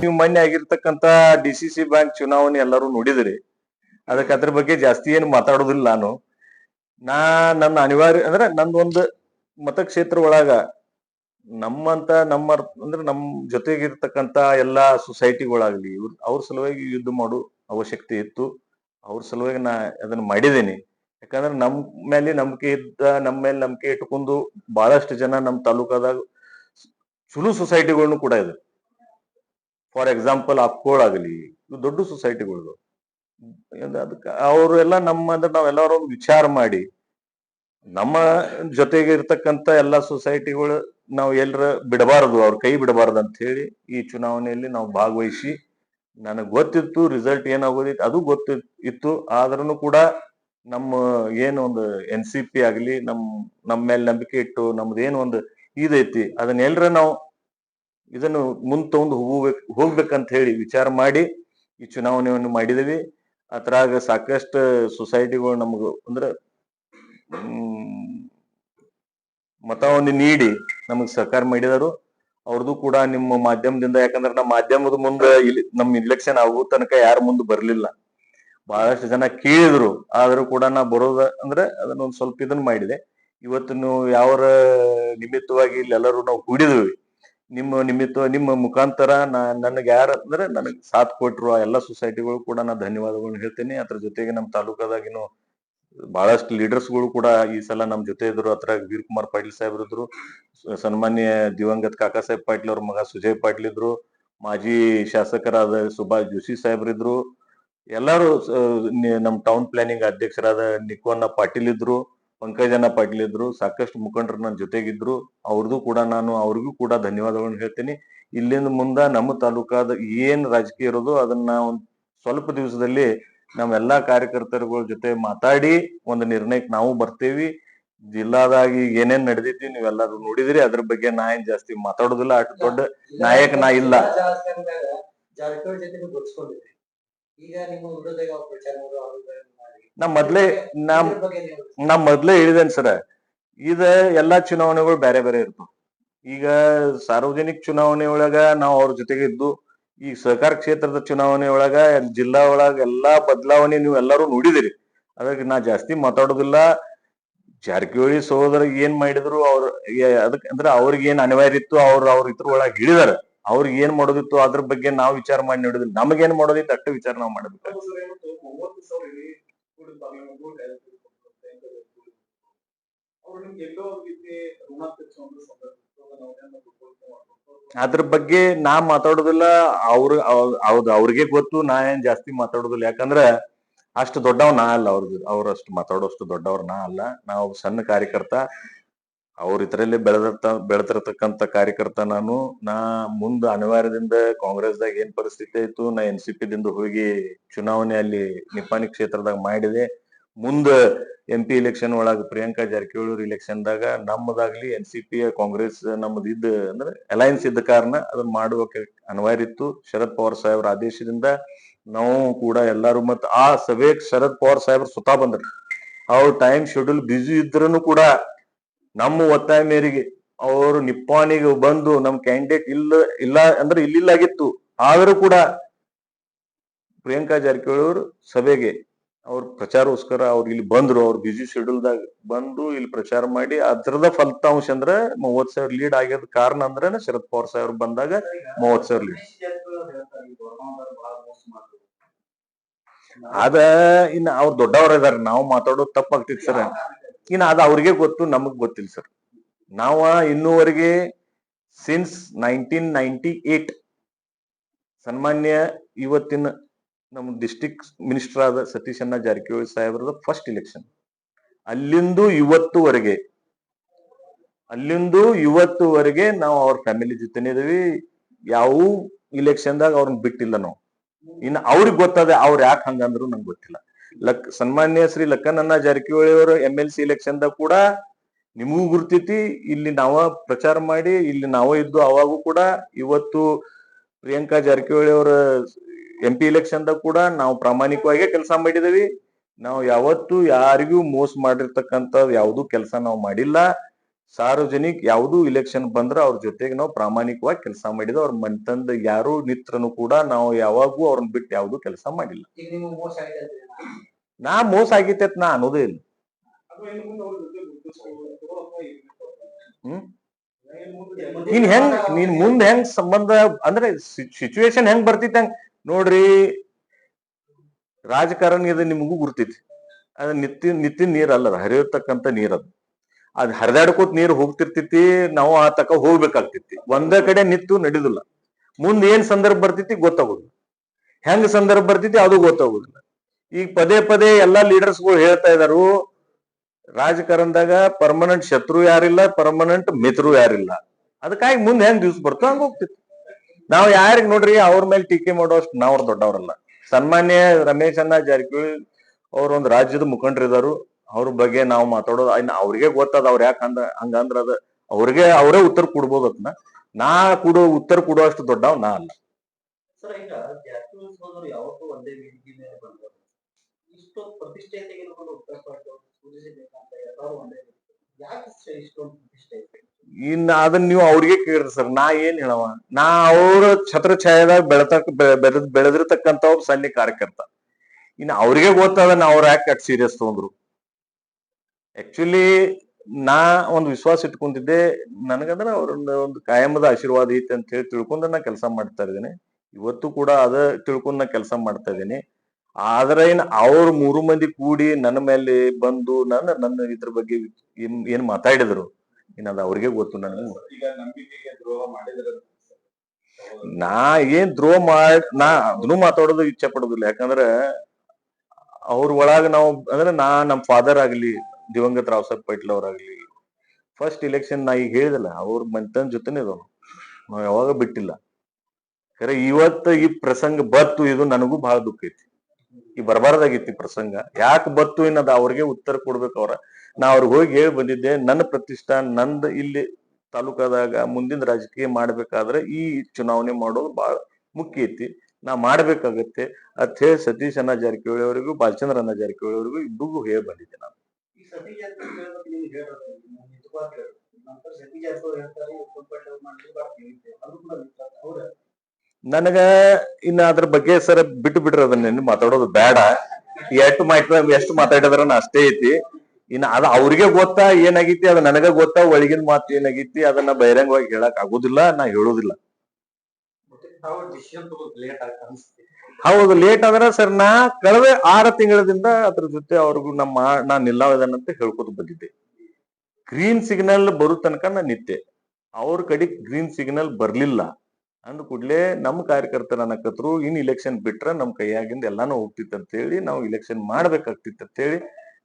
ನೀವು ಮೊನ್ನೆ ಆಗಿರ್ತಕ್ಕಂತ ಡಿ ಸಿ ಸಿ ಬ್ಯಾಂಕ್ ಚುನಾವಣೆ ಎಲ್ಲರೂ ನೋಡಿದ್ರಿ. ಅದಕ್ಕೆ ಅದ್ರ ಬಗ್ಗೆ ಜಾಸ್ತಿ ಏನು ಮಾತಾಡೋದಿಲ್ಲ ನಾನು. ನಾ ನನ್ನ ಅನಿವಾರ್ಯ ಅಂದ್ರೆ ನಂದೊಂದು ಮತಕ್ಷೇತ್ರ ಒಳಗ ನಮ್ಮಂತ ನಮ್ಮ ಅಂದ್ರೆ ನಮ್ ಜೊತೆಗಿರ್ತಕ್ಕಂತ ಎಲ್ಲಾ ಸೊಸೈಟಿಗಳಾಗ್ಲಿ ಇವ್ರ ಅವ್ರ ಸಲುವಾಗಿ ಯುದ್ಧ ಮಾಡೋ ಅವಶ್ಯಕತೆ ಇತ್ತು. ಅವ್ರ ಸಲುವಾಗಿ ನಾ ಅದನ್ನ ಮಾಡಿದ್ದೀನಿ. ಯಾಕಂದ್ರೆ ನಮ್ ಮೇಲೆ ನಂಬಿಕೆ ಇದ್ದ ನಮ್ಮ ಮೇಲೆ ನಂಬಿಕೆ ಇಟ್ಕೊಂಡು ಬಹಳಷ್ಟು ಜನ ನಮ್ಮ ತಾಲೂಕಾದಾಗ ಚುಲು ಸೊಸೈಟಿಗಳನ್ನು ಕೂಡ ಇದೆ ಫಾರ್ ಎಕ್ಸಾಂಪಲ್ ಅಕ್ಕೋಳ್ ಆಗಲಿ ದೊಡ್ಡ ಸೊಸೈಟಿಗಳು ಅದಕ್ಕೆ ಅವರೆಲ್ಲ ನಮ್ಮ ಅಂದ್ರೆ ನಾವೆಲ್ಲರೂ ವಿಚಾರ ಮಾಡಿ, ನಮ್ಮ ಜೊತೆಗೆ ಇರ್ತಕ್ಕಂತ ಎಲ್ಲ ಸೊಸೈಟಿಗಳು ನಾವು ಎಲ್ಲರ ಬಿಡಬಾರದು, ಅವ್ರ ಕೈ ಬಿಡಬಾರದು ಅಂತ ಹೇಳಿ ಈ ಚುನಾವಣೆಯಲ್ಲಿ ನಾವು ಭಾಗವಹಿಸಿ, ನನಗೆ ಗೊತ್ತಿತ್ತು ರಿಸಲ್ಟ್ ಏನಾಗೋದಿತ್ತು, ಅದು ಗೊತ್ತಿ, ಇತ್ತು. ಆದ್ರೂ ಕೂಡ ನಮ್ಮ ಏನು ಒಂದು ಎನ್ ಸಿ ಪಿ ಆಗಲಿ ನಮ್ಮ ನಮ್ಮ ಮೇಲೆ ನಂಬಿಕೆ ಇಟ್ಟು ನಮ್ದು ಏನು ಒಂದು ಇದೈತಿ ಅದನ್ನೆಲ್ಲರ ನಾವು ಇದನ್ನು ತಗೊಂಡು ಹೋಗ್ಬೇಕು, ಹೋಗ್ಬೇಕಂತ ಹೇಳಿ ವಿಚಾರ ಮಾಡಿ ಈ ಚುನಾವಣೆಯನ್ನು ಮಾಡಿದೀವಿ ಅದ್ರಾಗ ಸಾಕಷ್ಟು ಸೊಸೈಟಿಗಳು ನಮಗ ಅಂದ್ರ ಮತವನ್ನು ನೀಡಿ ನಮಗ್ ಸಹಕಾರ ಮಾಡಿದರು. ಅವ್ರದ್ದು ಕೂಡ ನಿಮ್ಮ ಮಾಧ್ಯಮದಿಂದ, ಯಾಕಂದ್ರೆ ನಮ್ಮ ಮಾಧ್ಯಮದ ಮುಂದೆ ಇಲ್ಲಿ ನಮ್ ಇಲೆಕ್ಷನ್ ಆಗೋ ತನಕ ಯಾರು ಮುಂದೆ ಬರ್ಲಿಲ್ಲ. ಬಹಳಷ್ಟು ಜನ ಕೇಳಿದ್ರು, ಆದ್ರೂ ಕೂಡ ನಾ ಬರೋದ ಅಂದ್ರೆ ಅದನ್ನ ಒಂದ್ ಸ್ವಲ್ಪ ಇದನ್ನ ಮಾಡಿದೆ. ಇವತ್ತು ಯಾವ ನಿಮಿತ್ತವಾಗಿ ಇಲ್ಲಿ ಎಲ್ಲರೂ ನಾವು ಕೂಡಿದ್ವಿ. ನಿಮ್ಮ ನಿಮಿತ್ತ, ನಿಮ್ಮ ಮುಖಾಂತರ ನಾ, ನನಗೆ ಯಾರು, ಅಂದ್ರೆ ನನಗೆ ಸಾಥ್ ಕೊಟ್ಟರು ಆ ಎಲ್ಲ ಸೊಸೈಟಿಗಳು ಕೂಡ ನಾ ಧನ್ಯವಾದಗಳನ್ನ ಹೇಳ್ತೇನೆ. ಅದ್ರ ಜೊತೆಗೆ ನಮ್ಮ ತಾಲೂಕದಾಗಿನೂ ಬಹಳಷ್ಟು ಲೀಡರ್ಸ್ಗಳು ಕೂಡ ಈ ಸಲ ನಮ್ಮ ಜೊತೆ ಇದ್ರು. ಅತ್ರ ವೀರ್ ಕುಮಾರ್ ಪಾಟೀಲ್ ಸಾಹೇಬ್ರು ಇದ್ರು ಸನ್ಮಾನ್ಯ ದಿವಂಗತ್ ಕಾಕಾ ಸಾಹೇಬ್ ಪಾಟೀಲ್ ಅವ್ರ ಮಗ ಸುಜಯ್ ಪಾಟೀಲ್ ಇದ್ರು, ಮಾಜಿ ಶಾಸಕರಾದ ಸುಭಾಷ್ ಜೋಶಿ ಸಾಹೇಬ್ರು ಎಲ್ಲರೂ ಸ- ನಿ- ನಮ್ ಟೌನ್ ಪ್ಲಾನಿಂಗ್ ಅಧ್ಯಕ್ಷರಾದ ನಿಕೋನ್ನ ಪಾಟೀಲ್ ಇದ್ರು. ಪಂಕಜನ ಪಾಟೀಲ್ ಇದ್ರು ಸಾಕಷ್ಟು ಮುಖಂಡರು ನನ್ನ ಜೊತೆಗಿದ್ರು. ಅವ್ರದ್ದು ಕೂಡ ನಾನು ಅವ್ರಿಗೂ ಕೂಡ ಧನ್ಯವಾದಗಳನ್ನ ಹೇಳ್ತೀನಿ. ಇಲ್ಲಿಂದ ಮುಂದ ನಮ್ಮ ತಾಲೂಕಾದ ಏನ್ ರಾಜಕೀಯ ಇರೋದು ಅದನ್ನ ಒಂದ್ ಸ್ವಲ್ಪ ದಿವಸದಲ್ಲಿ ನಾವೆಲ್ಲಾ ಕಾರ್ಯಕರ್ತರುಗಳ ಜೊತೆ ಮಾತಾಡಿ ಒಂದು ನಿರ್ಣಯಕ್ಕೆ ನಾವು ಬರ್ತೇವಿ. ಜಿಲ್ಲಾದಾಗಿ ಏನೇನ್ ನಡೆದಿದ್ವಿ ನೀವೆಲ್ಲರೂ ನೋಡಿದ್ರಿ. ಅದ್ರ ಬಗ್ಗೆ ನಾ ಏನ್ ಜಾಸ್ತಿ ಮಾತಾಡೋದಿಲ್ಲ. ಅಷ್ಟು ದೊಡ್ಡ ನಾಯಕ ನಾ ಇಲ್ಲ. ಈಗ ನಿಮ್ಮ ಪ್ರಚಾರ ನಾ ಮೊದ್ಲೇ ನಾ ಮೊದ್ಲೇ ಹೇಳಿದೇನ್ ಸರ, ಇದ ಎಲ್ಲಾ ಚುನಾವಣೆಗಳು ಬೇರೆ ಬೇರೆ ಇರ್ತಾವ. ಈಗ ಸಾರ್ವಜನಿಕ ಚುನಾವಣೆ ಒಳಗ ನಾವು ಅವ್ರ ಜೊತೆಗೆ ಇದ್ದು, ಈ ಸಹಕಾರ ಕ್ಷೇತ್ರದ ಚುನಾವಣೆ ಒಳಗ, ಜಿಲ್ಲಾ ಒಳಗ ಎಲ್ಲಾ ಬದಲಾವಣೆ ನೀವು ಎಲ್ಲರೂ ನೋಡಿದಿರಿ. ಅದಕ್ಕೆ ನಾ ಜಾಸ್ತಿ ಮಾತಾಡೋದಿಲ್ಲ. ಜಾರಕಿಹೊಳಿ ಸಹೋದರ ಏನ್ ಮಾಡಿದ್ರು ಅವ್ರ ಅದಕ್ಕೆ ಅದಕ್ ಅಂದ್ರೆ ಅವ್ರಿಗೆ ಏನ್ ಅನಿವಾರ್ಯ ಇತ್ತು, ಅವ್ರ ಅವ್ರ ಇದ್ರ ಒಳಗ ಹಿಡಿದಾರ ಅವ್ರಿಗೆ ಏನ್ ಮಾಡೋದಿತ್ತು ಅದ್ರ ಬಗ್ಗೆ ನಾವು ವಿಚಾರ ಮಾಡಿ ನೋಡಿದ್ರಿ ನಮಗೇನ್ ಮಾಡೋದಿತ್ತು ಅಷ್ಟು ವಿಚಾರ ನಾವು ಮಾಡಬೇಕು ಅದ್ರ ಬಗ್ಗೆ ನಾ ಮಾತಾಡೋದಿಲ್ಲ, ಅವ್ರ ಅವ್- ಹೌದು, ಅವ್ರಿಗೆ ಗೊತ್ತು, ನಾ ಏನ್ ಜಾಸ್ತಿ ಮಾತಾಡೋದಿಲ್ಲ. ಯಾಕಂದ್ರ ಅಷ್ಟು ದೊಡ್ಡವ್ ನಾ ಅಲ್ಲ ಅವ್ರದ್ದು ಅವ್ರಷ್ಟು ಮಾತಾಡೋಷ್ಟು ದೊಡ್ಡವ್ರ ನಾ ಅಲ್ಲ. ನಾವು ಸಣ್ಣ ಕಾರ್ಯಕರ್ತ ಅವ್ರ ಇದರಲ್ಲಿ ಬೆಳೆದಿರ್ತ, ಬೆಳೆದಿರ್ತಕ್ಕಂಥ ಕಾರ್ಯಕರ್ತ ನಾನು. ನಾ ಮುಂದ ಅನಿವಾರ್ಯದಿಂದ ಕಾಂಗ್ರೆಸ್ದಾಗ ಏನ್ ಪರಿಸ್ಥಿತಿ ಇತ್ತು ನಾ ಎನ್ ಸಿ ಪಿ ದಿಂದ ಹೋಗಿ ಚುನಾವಣೆ ಅಲ್ಲಿ ನಿಪ್ಪಾಣಿ ಕ್ಷೇತ್ರದಾಗ ಮಾಡಿದೆ. ಮುಂದ ಎಂ ಪಿ ಇಲೆಕ್ಷನ್ ಒಳಗ ಪ್ರಿಯಾಂಕಾ ಜಾರಕಿಹೊಳಿ ಇಲೆಕ್ಷನ್ ದಾಗ ನಮ್ಮದಾಗ್ಲಿ ಎನ್ ಸಿ ಪಿ, ಕಾಂಗ್ರೆಸ್ ನಮ್ಮದು ಇದ್ದ ಅಂದ್ರೆ ಅಲೈನ್ಸ್ ಇದ್ದ ಕಾರಣ ಅದನ್ನ ಮಾಡುವಕ್ಕೆ ಅನಿವಾರ್ಯ ಇತ್ತು. ಶರದ್ ಪವಾರ್ ಸಾಹೇಬ್ರ ಆದೇಶದಿಂದ ನಾವು ಕೂಡ ಎಲ್ಲಾರು ಮತ್ತ ಆ ಸಭೆಗೆ ಶರದ್ ಪವಾರ್ ಸಾಹೇಬ್ರ ಸುತಾ ಬಂದ್ರು. ಅವ್ರ ಟೈಮ್ ಶೆಡ್ಯೂಲ್ ಬ್ಯುಸಿ ಇದ್ರೂ ಕೂಡ ನಮ್ಮ ಒತ್ತಾಯ ಮೇರೆಗೆ ಅವರು ನಿಪ್ಪಾಣಿಗೆ ಬಂದು ನಮ್ ಕ್ಯಾಂಡಿಡೇಟ್ ಇಲ್ಲ ಇಲ್ಲ ಅಂದ್ರೆ ಇಲ್ಲಿಲ್ಲಾಗಿತ್ತು. ಆದರೂ ಕೂಡ ಪ್ರಿಯಾಂಕಾ ಜಾರಕಿಹೊಳಿ ಅವರು ಸಭೆಗೆ ಅವ್ರ ಪ್ರಚಾರಗೋಸ್ಕರ ಅವ್ರು ಇಲ್ಲಿ ಬಂದ್ರು, ಅವ್ರ ಶೆಡ್ಯೂಲ್ ಶೆಡ್ಯೂಲ್ದಾಗ ಬಂದು ಇಲ್ಲಿ ಪ್ರಚಾರ ಮಾಡಿ ಅದ್ರದ ಫಲಿತಾಂಶ ಅಂದ್ರೆ ಮೂವತ್ ಸಾವಿರ ಲೀಡ್ ಆಗ್ಯದ ಕಾರಣ ಅಂದ್ರೆ ಶರದ್ ಪವಾರ್ ಸಾಹೇಬ್ರು ಬಂದಾಗ ಮೂವತ್ ಸಾವಿರ ಲೀಡ್ ಅದ ಇನ್ನ ಅವ್ರ ದೊಡ್ಡವ್ರ ಇದಾರ, ನಾವು ಮಾತಾಡೋದು ತಪ್ಪಾಗ್ತಿತ್ತು ಸರ್. ಇನ್ನ ಅದು ಅವ್ರಿಗೆ ಗೊತ್ತು, ನಮಗ್ ಗೊತ್ತಿಲ್ಲ ಸರ್ ನಾವ ಇನ್ನೂವರೆಗೆ ಸಿನ್ಸ್ ನೈನ್ಟೀನ್ ನೈನ್ಟಿ ಏಟ್ ಸನ್ಮಾನ್ಯ ಇವತ್ತಿನ ನಮ್ಮ ಡಿಸ್ಟಿಕ್ ಮಿನಿಸ್ಟರ್ ಆದ ಸತೀಶ್ ಅಣ್ಣ ಜಾರಕಿಹೊಳಿ ಸಾಹೇಬ್ರದ ಫಸ್ಟ್ ಇಲೆಕ್ಷನ್ ಅಲ್ಲಿಂದು ಇವತ್ತುವರೆಗೆ ಅಲ್ಲಿಂದು ಇವತ್ತುವರೆಗೆ ನಾವು ಅವ್ರ ಫ್ಯಾಮಿಲಿ ಜೊತೆ ಇದೀವಿ ಯಾವ ಇಲೆಕ್ಷನ್ದಾಗ ಅವ್ರನ್ನ ಬಿಟ್ಟಿಲ್ಲ ನಾವು. ಇನ್ನು ಅವ್ರಿಗೆ ಗೊತ್ತದೆ ಅವ್ರು ಯಾಕೆ ಹಂಗಂದ್ರು ನಂಗೆ ಗೊತ್ತಿಲ್ಲ. ಲಕ್, ಸನ್ಮಾನ್ಯ ಶ್ರೀ ಲಕ್ಕನನ್ನ ಜಾರಕಿಹೊಳಿ ಅವರು ಎಂ ಎಲ್ ಸಿ ಇಲೆಕ್ಷನ್ದಾಗ ಕೂಡ ನಿಮಗೂ ಗುರ್ತೈತಿ. ಇಲ್ಲಿ ನಾವ ಪ್ರಚಾರ ಮಾಡಿ, ಇಲ್ಲಿ ನಾವ ಇದ್ದು ಅವಾಗೂ ಕೂಡ ಇವತ್ತು ಪ್ರಿಯಾಂಕಾ ಜಾರಕಿಹೊಳಿ ಅವರ ಎಂ ಪಿ ಇಲೆಕ್ಷನ್ದಾಗ ಕೂಡ ನಾವು ಪ್ರಾಮಾಣಿಕವಾಗಿ ಕೆಲಸ ಮಾಡಿದೀವಿ. ನಾವು ಯಾವತ್ತು ಯಾರಿಗೂ ಮೋಸ ಮಾಡಿರ್ತಕ್ಕಂತ ಯಾವ್ದು ಕೆಲಸ ನಾವು ಮಾಡಿಲ್ಲ. ಸಾರ್ವಜನಿಕ ಯಾವುದು ಇಲೆಕ್ಷನ್ ಬಂದ್ರ ಅವ್ರ ಜೊತೆಗೆ ನಾವು ಪ್ರಾಮಾಣಿಕವಾಗಿ ಕೆಲಸ ಮಾಡಿದ ಅವ್ರ ಮನ್ತಂದ ಯಾರು ನಿತ್ರನು ಕೂಡ ನಾವು ಯಾವಾಗೂ ಅವ್ರನ್ನ ಬಿಟ್ಟು ಯಾವ್ದು ಕೆಲಸ ಮಾಡಿಲ್ಲ. ನಾ ಮೋಸ ಆಗಿತ್ತ ನಾ ಅನ್ನೋದೇ ಇಲ್ಲ. ಹ್ಮ್? ನೀನ್ ಹೆಂಗ್ ನೀನ್ ಮುಂದ್ ಹೆಂಗ್ ಸಂಬಂಧ ಅಂದ್ರೆ ಸಿಚುವೇಶನ್ ಹೆಂಗ್ ಬರ್ತಿತ್ತ ಹೆಂಗ್? ನೋಡ್ರಿ ರಾಜಕಾರಣ ಇದು ನಿಮಗೂ ಗುರ್ತೈತಿ ಅದ ನಿತ್ಯ ನಿತ್ಯ ನೀರಲ್ಲ ಹರಿಯತಕ್ಕಂತ ನೀರ್ ಅದು ಹರಿದಾಡ್ಕೋತ್ ನೀರ್ ಹೋಗ್ತಿರ್ತೈತಿ ನಾವು ಆ ತಕ ಹೋಗ್ಬೇಕಾಗ್ತೈತಿ ಒಂದ ಕಡೆ ನಿತ್ತು ನಡಿದಿಲ್ಲ. ಮುಂದ್ ಏನ್ ಸಂದರ್ಭ ಬರ್ತೈತಿ ಗೊತ್ತಾಗೋದಿಲ್ಲ. ಹೆಂಗ್ ಸಂದರ್ಭ ಬರ್ತೈತಿ ಅದು ಗೊತ್ತಾಗೋದಿಲ್ಲ. ಈಗ ಪದೇ ಪದೇ ಎಲ್ಲಾ ಲೀಡರ್ಸ್ಗಳು ಹೇಳ್ತಾ ಇದಾರು, ರಾಜಕಾರಣದಾಗ ಪರ್ಮನೆಂಟ್ ಶತ್ರು ಯಾರಿಲ್ಲ ಪರ್ಮನೆಂಟ್ ಮಿತ್ರು ಯಾರಿಲ್ಲ. ಅದಕ್ಕಾಗಿ ಮುಂದೆ ಹೆಂಗ್ ದಿವ್ಸ ಬರ್ತೋ ಹಂಗ ಹೋಗ್ತಿತ್ತು. ನಾವು ಯಾರಿಗ್ ನೋಡ್ರಿ, ಅವ್ರ ಮೇಲೆ ಟೀಕೆ ಮಾಡೋಷ್ಟು ನಾವ್ರ ದೊಡ್ಡವ್ರಲ್ಲ. ಸನ್ಮಾನ್ಯ ರಮೇಶ್ ಅಣ್ಣ ಜಾರಕಿಹೊಳಿ ಅವ್ರ ಒಂದು ರಾಜ್ಯದ ಮುಖಂಡರಿದಾರು. ಅವ್ರ ಬಗ್ಗೆ ನಾವು ಮಾತಾಡೋದು ಇನ್ನು ಅವ್ರಿಗೆ ಗೊತ್ತದ ಅವ್ರ ಯಾಕೆ ಅಂದ ಹಂಗಂದ್ರ ಅದ ಅವ್ರಿಗೆ ಅವರೇ ಉತ್ತರ ಕೊಡ್ಬೋದು ಅದನ್ನ ನಾ ಕೊಡೋ ಉತ್ತರ ಕೊಡುವಷ್ಟು ದೊಡ್ಡವ್ ನಾ ಅಲ್ಲ. ಇನ್ನ ಅದನ್ನ ನೀವು ಅವ್ರಿಗೆ ಕೇಳ್ರಿ ಸರ್ ನಾ ಏನ್ ಹೇಳವ? ನಾ ಅವ್ರ ಛತ್ರ ಛಾಯದಾಗ ಬೆಳತಕ್ಕ ಬೆಳೆದ್ ಬೆಳೆದಿರ್ತಕ್ಕಂತ ಒಬ್ಬ ಸಣ್ಣ ಕಾರ್ಯಕರ್ತ. ಇನ್ನು ಅವ್ರಿಗೆ ಗೊತ್ತದ ನಾ ಅವ್ರ ಯಾಕೆ ಸೀರಿಯಸ್ ತಗೊಂಡ್ರು. ಆಕ್ಚುಲಿ ನಾ ಒಂದು ವಿಶ್ವಾಸ ಇಟ್ಕೊಂಡಿದ್ದೆ. ನನಗಂದ್ರೆ ಅವ್ರ ಒಂದು ಕಾಯಮದ ಆಶೀರ್ವಾದ ಐತೆ ಅಂತ ಹೇಳಿ ತಿಳ್ಕೊಂಡ ನಾ ಕೆಲಸ ಮಾಡ್ತಾ ಇದ್ದೀನಿ. ಇವತ್ತು ಕೂಡ ಅದ ತಿಳ್ಕೊಂಡ್ ನಾ ಕೆಲಸ ಮಾಡ್ತಾ ಇದ್ದೀನಿ. ಆದ್ರೆ ಏನ್ ಅವ್ರ ಮೂರು ಮಂದಿ ಕೂಡಿ ನನ್ನ ಮೇಲೆ ಬಂದು ನನ್ನ ನನ್ನ ಇದ್ರ ಬಗ್ಗೆ ಏನ್ ಏನ್ ಮಾತಾಡಿದ್ರು? ಏನದ ಅವ್ರಿಗೆ ಗೊತ್ತು ನನಗೆ ಈಗ ನಂಬಿಕೆಗೆ ದ್ರೋಹ ಮಾಡಿದ್ರೆ ನಾ ಏನ್ ದ್ರೋಹ ಮಾಡ್ ನಾ ಅದನ್ನು ಮಾತಾಡೋದು ಇಚ್ಛೆ ಪಡೋದಿಲ್ಲ. ಯಾಕಂದ್ರ ಅವ್ರ ಒಳಗ ನಾವು ಅಂದ್ರೆ ನಾ ನಮ್ ಫಾದರ್ ಆಗ್ಲಿ ದಿವಂಗತ ರಾವ್ ಸಾಹೇಬ್ ಪೈಟ್ಲ್ ಅವ್ರಾಗ್ಲಿ. ಫಸ್ಟ್ ಇಲೆಕ್ಷನ್ ನಾ ಈಗ ಹೇಳಿದಲ್ಲ, ಅವ್ರ ಮಂತನ್ ಜೊತೆನೆ ಇದಾವ ನಾವು ಯಾವಾಗ ಬಿಟ್ಟಿಲ್ಲ. ಖರೆ, ಇವತ್ತು ಈ ಪ್ರಸಂಗ ಬತ್ತು, ಇದು ನನಗೂ ಬಹಳ ದುಃಖ ಐತಿ. ಈ ಬರಬಾರ್ದಾಗಿತ್ತು ಪ್ರಸಂಗ. ಯಾಕೆ ಬತ್ತು ಏನದ ಅವ್ರಿಗೆ ಉತ್ತರ ಕೊಡ್ಬೇಕು ಅವ್ರ. ನಾ ಅವ್ರಿಗೆ ಹೋಗಿ ಹೇಳಿ ಬಂದಿದ್ದೆ, ನನ್ನ ಪ್ರತಿಷ್ಠಾನ ನಂದ್ ಇಲ್ಲಿ ತಾಲೂಕಾದಾಗ ಮುಂದಿನ ರಾಜಕೀಯ ಮಾಡ್ಬೇಕಾದ್ರೆ ಈ ಚುನಾವಣೆ ಮಾಡೋದು ಬಹಳ ಮುಖ್ಯ ಐತಿ. ನಾ ಮಾಡ್ಬೇಕಾಗತ್ತೆ. ಅಂತ ಹೇಳಿ ಸತೀಶ್ ಅಣ್ಣ ಜಾರಕಿಹೊಳಿ ಅವರಿಗೂ, ಬಾಲಚಂದ್ರ ಅಣ್ಣ ಜಾರಕಿಹೊಳಿ ಅವರಿಗೂ ಇಬ್ಬರಿಗೂ ಹೇಳಿ ಬಂದಿದ್ದೆ ನಾನು. ನನಗ ಇನ್ನ ಅದ್ರ ಬಗ್ಗೆ ಸರ್ ಬಿಟ್ಟು ಬಿಡ್ರಿ ಅದನ್ನ ಮಾತಾಡೋದು ಬೇಡ. ಎಷ್ಟು ಮಾಹಿತಿ ಎಷ್ಟು ಮಾತಾಡಿದ್ರ ಅಷ್ಟೇ ಐತಿ. ಇನ್ನ ಅದ ಅವ್ರಿಗೆ ಗೊತ್ತಾ ಏನಾಗೈತಿ, ಅದ ನನಗ ಗೊತ್ತಾ, ಒಳಗಿನ ಮಾತು ಏನಾಗೈತಿ, ಅದನ್ನ ಬಹಿರಂಗವಾಗಿ ಹೇಳಕ್ ಆಗುದಿಲ್ಲ, ನಾ ಹೇಳೋದಿಲ್ಲ. ಹೌದು ಲೇಟ್ ಆದ್ರ ಸರ್ ನಾ ಕಳೆದ ಆರ ತಿಂಗಳದಿಂದ ಅದ್ರ ಜೊತೆ ಅವ್ರಿಗೂ ನಮ್ಮ ನಾ ನಿಲ್ಲಾವಿದಾನಂತ ಹೇಳ್ಕೊತ ಬಂದಿದ್ದೆ. ಗ್ರೀನ್ ಸಿಗ್ನಲ್ ಬರೋ ತನಕ ನಾ ನಿತ್ಯ ಅವ್ರ ಕಡೆ ಗ್ರೀನ್ ಸಿಗ್ನಲ್ ಬರ್ಲಿಲ್ಲ. ಅಂದ ಕೂಡಲೇ ನಮ್ಮ ಕಾರ್ಯಕರ್ತರ ಅನ್ನಕತ್ರು ಇನ್ ಇಲೆಕ್ಷನ್ ಬಿಟ್ರ ನಮ್ಮ ಕೈಯಾಗಿಂದ ಎಲ್ಲಾನು ಹೋಗ್ತಿತ್ತು ಅಂತ ಹೇಳಿ ನಾವು ಇಲೆಕ್ಷನ್ ಮಾಡ್ಬೇಕಾಗ್ತಿತ್ತು ಅಂತ ಹೇಳಿ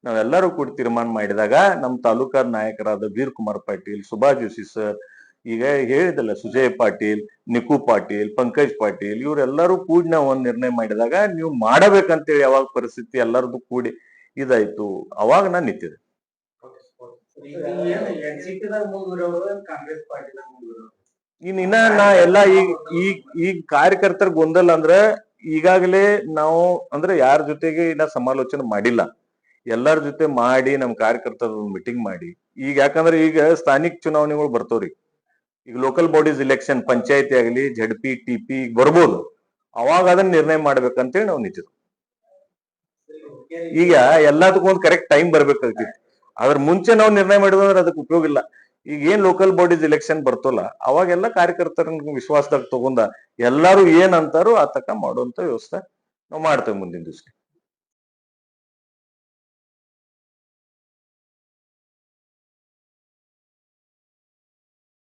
ನಾವೆಲ್ಲರೂ ಕೂಡ ತೀರ್ಮಾನ ಮಾಡಿದಾಗ ನಮ್ಮ ತಾಲೂಕಾದ ನಾಯಕರಾದ ವೀರ್ ಕುಮಾರ್ ಪಾಟೀಲ್ ಸುಭಾಷ್ ಜೋಶಿ ಸರ್ ಈಗ ಹೇಳಿದಲ್ಲ ಸುಜಯ್ ಪಾಟೀಲ್, ನಿಖು ಪಾಟೀಲ್, ಪಂಕಜ್ ಪಾಟೀಲ್, ಇವರೆಲ್ಲರೂ ಕೂಡಿ ನಾವು ಒಂದ್ ನಿರ್ಣಯ ಮಾಡಿದಾಗ ನೀವು ಮಾಡಬೇಕಂತೇಳಿ ಯಾವಾಗ ಪರಿಸ್ಥಿತಿ ಎಲ್ಲರದು ಕೂಡಿ ಇದಾಯ್ತು. ಅವಾಗ ನಾನು ನಿಂತಿದೆ ಇನ್ನ ನಾ ಎಲ್ಲಾ ಈಗ ಈಗ ಈಗ ಕಾರ್ಯಕರ್ತರ ಗೊಂದಲ ಅಂದ್ರೆ ಈಗಾಗಲೇ ನಾವು ಅಂದ್ರೆ ಯಾರ ಜೊತೆಗೆ ಇನ್ನ ಸಮಾಲೋಚನೆ ಮಾಡಿಲ್ಲ. ಎಲ್ಲರ ಜೊತೆ ಮಾಡಿ ನಮ್ ಕಾರ್ಯಕರ್ತರ ಮೀಟಿಂಗ್ ಮಾಡಿ. ಈಗ ಯಾಕಂದ್ರೆ ಈಗ ಸ್ಥಾನಿಕ ಚುನಾವಣೆಗಳು ಬರ್ತಾವ್ರಿ. ಈಗ ಲೋಕಲ್ ಬಾಡೀಸ್ ಇಲೆಕ್ಷನ್ ಪಂಚಾಯತಿ ಆಗಲಿ ಜಡ್ ಪಿ ಟಿ ಪಿ ಬರ್ಬೋದು. ಅವಾಗ ಅದನ್ನ ನಿರ್ಣಯ ಮಾಡ್ಬೇಕಂತೇಳಿ ನಾವು ನಿಂತಿದ್ವಿ. ಈಗ ಎಲ್ಲದಕ್ಕೂ ಒಂದು ಕರೆಕ್ಟ್ ಟೈಮ್ ಬರ್ಬೇಕಾಗ್ತಿತ್ತು ಅದ್ರ ಮುಂಚೆ ನಾವು ನಿರ್ಣಯ ಮಾಡಿದ್ರೆ ಅದಕ್ಕೆ ಉಪಯೋಗ ಇಲ್ಲ. ಈಗ ಏನ್ ಲೋಕಲ್ ಬಾಡೀಸ್ ಇಲೆಕ್ಷನ್ ಬರ್ತಲ್ಲ, ಅವಾಗೆಲ್ಲ ಕಾರ್ಯಕರ್ತರ ವಿಶ್ವಾಸದಾಗ ತಗೊಂಡ ಎಲ್ಲಾರು ಏನ್ ಅಂತಾರೋ ಆ ತಕ ಮಾಡುವಂತ ವ್ಯವಸ್ಥೆ ನಾವು ಮಾಡ್ತೇವೆ ಮುಂದಿನ ದಿವಸ